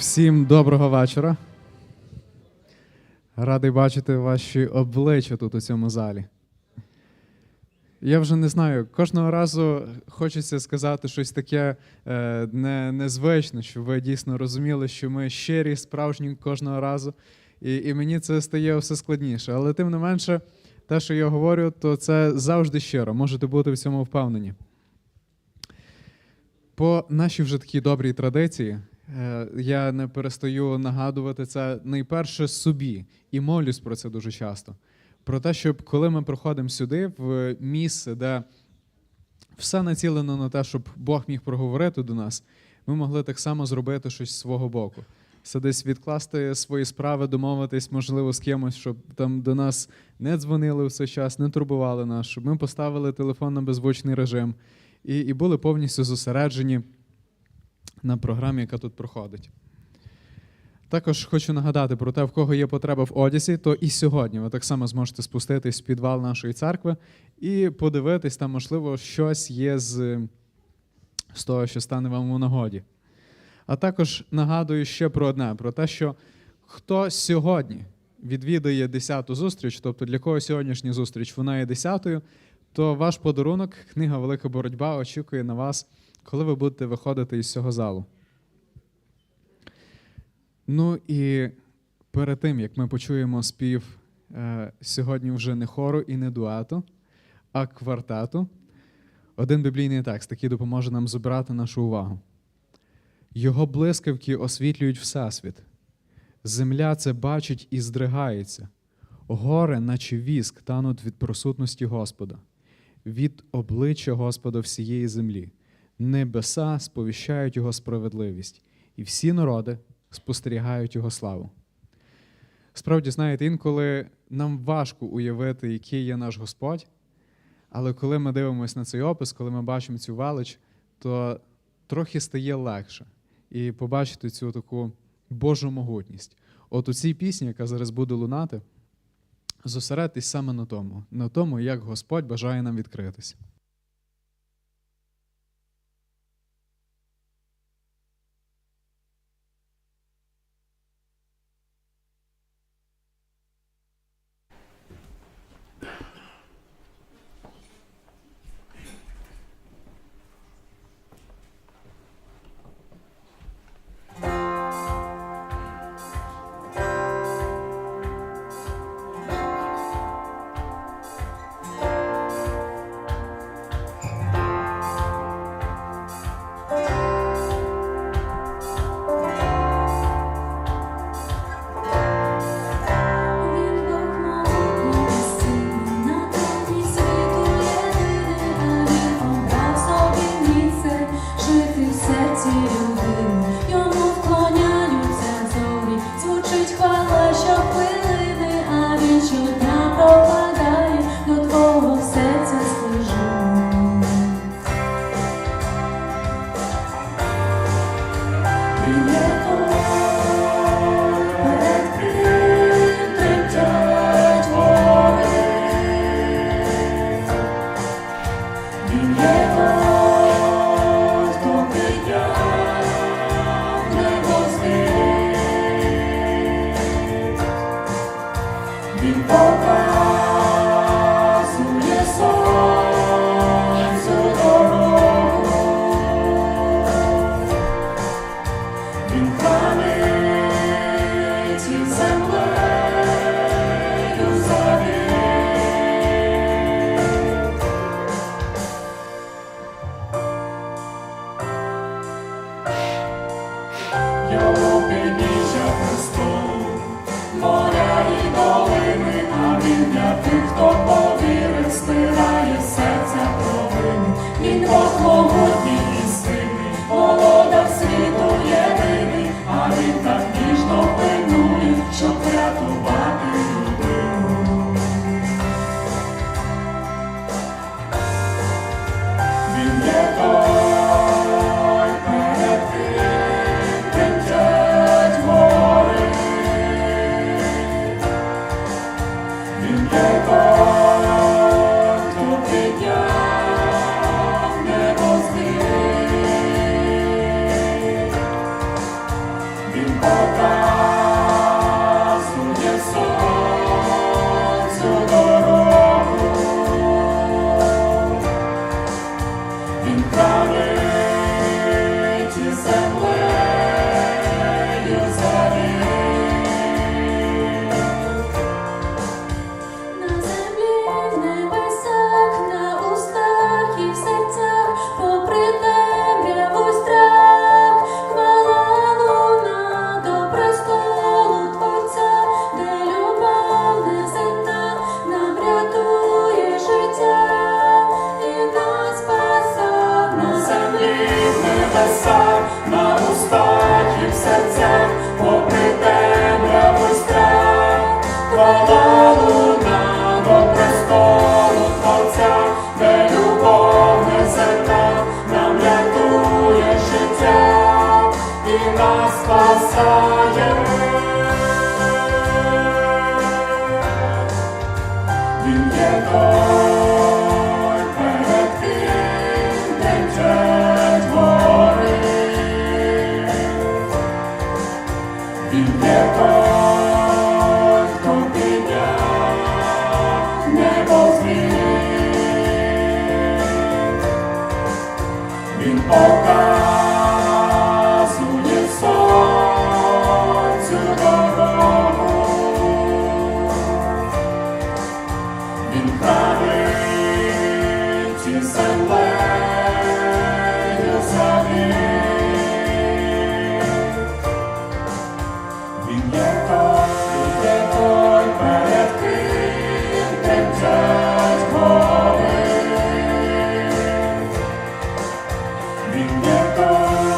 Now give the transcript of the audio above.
Всім доброго вечора. Радий бачити ваші обличчя тут у цьому залі. Я вже не знаю, кожного разу хочеться сказати щось таке е, не, незвичне, щоб ви дійсно розуміли, що ми щирі, справжні кожного разу. І, і мені це стає все складніше. Але тим не менше, те, що я говорю, то це завжди щиро. Можете бути в цьому впевнені. По нашій вже такій добрій традиції, я не перестаю нагадувати це найперше собі і молюсь про це дуже часто. Про те, щоб коли ми приходимо сюди, в місце, де все націлено на те, щоб Бог міг проговорити до нас, ми могли так само зробити щось з свого боку. Це десь відкласти свої справи, домовитись, можливо, з кимось, щоб там до нас не дзвонили в цей час, не турбували нас, щоб ми поставили телефон на беззвучний режим і, і були повністю зосереджені на програмі, яка тут проходить. Також хочу нагадати про те, в кого є потреба в одязі, то і сьогодні ви так само зможете спуститись в підвал нашої церкви і подивитись, там, можливо, щось є з, з того, що стане вам у нагоді. А також нагадую ще про одне: про те, що хто сьогодні відвідає 10-ту зустріч, тобто для кого сьогоднішня зустріч вона є 10-ю, то ваш подарунок, книга Велика боротьба очікує на вас, коли ви будете виходити із цього залу. Ну і перед тим, як ми почуємо спів е, сьогодні вже не хору і не дуету, а квартету, один біблійний текст, який допоможе нам зібрати нашу увагу. Його блискавки освітлюють Всесвіт. Земля це бачить і здригається. Гори, наче віск, тануть від присутності Господа, від обличчя Господа всієї землі. Небеса сповіщають Його справедливість, і всі народи спостерігають Його славу. Справді, знаєте, інколи нам важко уявити, який є наш Господь, але коли ми дивимося на цей опис, коли ми бачимо цю велич, то трохи стає легше і побачити цю таку Божу могутність. От у цій пісні, яка зараз буде лунати, зосередьтесь саме на тому, на тому, як Господь бажає нам відкритися. Він є на устах і в серцях, попри темряву й страх, хвала луна до престолу любов неземна нам рятує життя і нас спасає. Він є той,